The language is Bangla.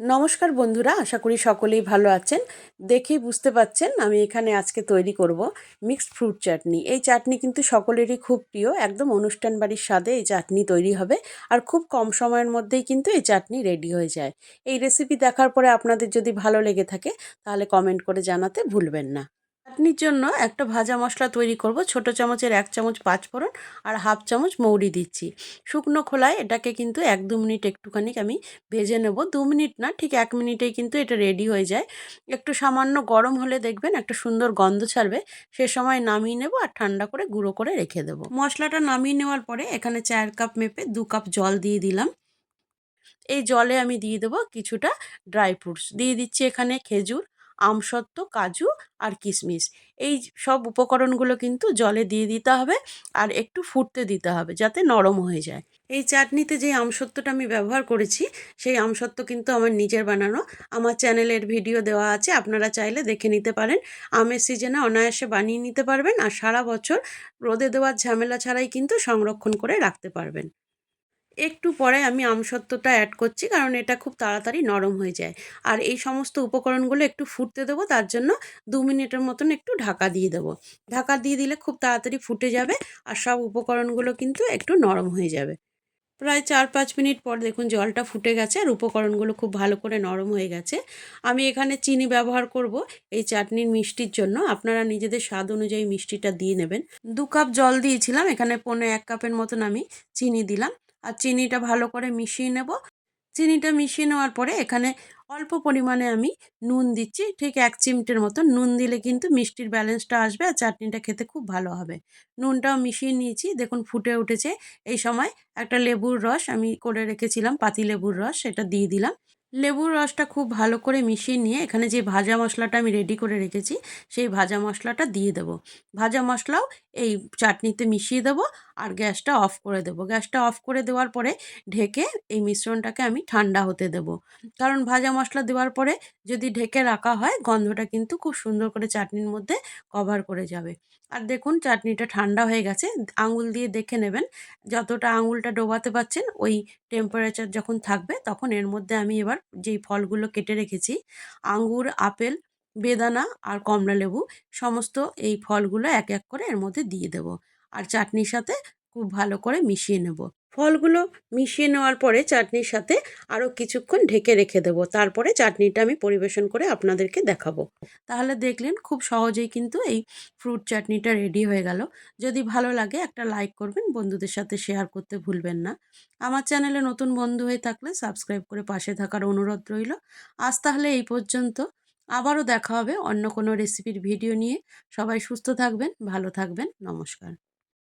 নমস্কার বন্ধুরা, আশা করি সকলেই ভালো আছেন। দেখেই বুঝতে পাচ্ছেন আমি এখানে আজকে তৈরি করব মিক্সড ফ্রুট চাটনি। এই চাটনি কিন্তু সকলেরই খুব প্রিয়, একদম অনুষ্ঠান বাড়ির স্বাদে এই চাটনি তৈরি হবে আর খুব কম সময়ের মধ্যেই কিন্তু এই চাটনি রেডি হয়ে যায়। এই রেসিপি দেখার পরে আপনাদের যদি ভালো লেগে থাকে তাহলে কমেন্ট করে জানাতে ভুলবেন না। চাটনির জন্য একটা ভাজা মশলা তৈরি করব। ছোট চামচের এক চামচ পাঁচফোড়ন আর হাফ চামচ মৌরি দিচ্ছি। শুকনো খোলায় এটাকে কিন্তু এক দু মিনিট একটুখানি আমি ভেজে নেব। দু মিনিট না, ঠিক এক মিনিটেই কিন্তু এটা রেডি হয়ে যায়। একটু সামান্য গরম হলে দেখবেন একটা সুন্দর গন্ধ ছাড়বে। সে সময় নামিয়ে নেব আর ঠান্ডা করে গুঁড়ো করে রেখে দেবো। মশলাটা নামিয়ে নেওয়ার পরে এখানে চার কাপ মেপে দু কাপ জল দিয়ে দিলাম। এই জলে আমি দিয়ে দেবো কিছুটা ড্রাই ফ্রুটস। দিয়ে দিচ্ছি এখানে খেজুর আমসত্ত্ব, কাজু আর কিশমিশ এই সব উপকরণগুলো কিন্তু জলে দিয়ে দিতে হবে আর একটু ফুটতে দিতে হবে যাতে নরম হয়ে যায়। এই চাটনিতে যে আমসত্ত্বটা আমি ব্যবহার করেছি, সেই আমসত্ত্ব কিন্তু আমার নিজের বানানো। আমার চ্যানেলের ভিডিও দেওয়া আছে, আপনারা চাইলে দেখে নিতে পারেন। আমের সিজনে অনায়াসে বানিয়ে নিতে পারবেন আর সারা বছর রোদে দেওয়ার ঝামেলা ছাড়াই কিন্তু সংরক্ষণ করে রাখতে পারবেন। একটু পরে আমি আমসত্ত্বটা অ্যাড করছি, কারণ এটা খুব তাড়াতাড়ি নরম হয়ে যায়। আর এই সমস্ত উপকরণগুলো একটু ফুটতে দেবো, তার জন্য দু মিনিটের মতন একটু ঢাকা দিয়ে দেবো। ঢাকা দিয়ে দিলে খুব তাড়াতাড়ি ফুটে যাবে আর সব উপকরণগুলো কিন্তু একটু নরম হয়ে যাবে। প্রায় চার পাঁচ মিনিট পর দেখুন জলটা ফুটে গেছে আর উপকরণগুলো খুব ভালো করে নরম হয়ে গেছে। আমি এখানে চিনি ব্যবহার করব এই চাটনির মিষ্টির জন্য, আপনারা নিজেদের স্বাদ অনুযায়ী মিষ্টিটা দিয়ে নেবেন। দু কাপ জল দিয়েছিলাম, এখানে পনেরো এক কাপের মতন আমি চিনি দিলাম। আর চিনিটা ভালো করে মিশিয়ে নেব। চিনিটা মিশিয়ে নেওয়ার পরে এখানে অল্প পরিমাণে আমি নুন দিচ্ছি। ঠিক এক চিমটের মতো নুন দিলে কিন্তু মিষ্টির ব্যালেন্সটা আসবে আর চাটনিটা খেতে খুব ভালো হবে। নুনটাও মিশিয়ে নিয়েছি। দেখুন ফুটে উঠেছে। এই সময় একটা লেবুর রস আমি করে রেখেছিলাম পাতি লেবুর রস, সেটা দিয়ে দিলাম। লেবুর রসটা খুব ভালো করে মিশিয়ে নিয়ে এখানে যে ভাজা মশলাটা আমি রেডি করে রেখেছি, সেই ভাজা মশলাটা দিয়ে দেবো। ভাজা মশলাও এই চাটনিতে মিশিয়ে দেবো আর গ্যাসটা অফ করে দেবো। গ্যাসটা অফ করে দেওয়ার পরে ঢেকে এই মিশ্রণটাকে আমি ঠান্ডা হতে দেবো। কারণ ভাজা মশলা দেওয়ার পরে যদি ঢেকে রাখা হয়, গন্ধটা কিন্তু খুব সুন্দর করে চাটনির মধ্যে কভার করে যাবে। আর দেখুন চাটনিটা ঠান্ডা হয়ে গেছে, আঙুল দিয়ে দেখে নেবেন যতটা আঙুলটা ডোবাতে পারছেন, ওই টেম্পারেচার যখন থাকবে, তখন এর মধ্যে আমি এবার যেই ফলগুলো কেটে রেখেছি, আঙ্গুর, আপেল, বেদানা আর কমলা লেবু, সমস্ত এই ফলগুলো এক এক করে এর মধ্যে দিয়ে দেব। আর চাটনির সাথে খুব ভালো করে মিশিয়ে নেব। ফলগুলো মিশিয়ে নেওয়ার পরে চাটনির সাথে আরও কিছুক্ষণ ঢেকে রেখে দেবো। তারপরে চাটনিটা আমি পরিবেশন করে আপনাদেরকে দেখাবো। তাহলে দেখলেন খুব সহজেই কিন্তু এই ফ্রুট চাটনিটা রেডি হয়ে গেল। যদি ভালো লাগে একটা লাইক করবেন, বন্ধুদের সাথে শেয়ার করতে ভুলবেন না। আমার চ্যানেলে নতুন বন্ধু হয়ে থাকলে সাবস্ক্রাইব করে পাশে থাকার অনুরোধ রইল। আজ তাহলে এই পর্যন্ত। আবারও দেখা হবে অন্য কোনো রেসিপির ভিডিও নিয়ে। সবাই সুস্থ থাকবেন, ভালো থাকবেন। নমস্কার।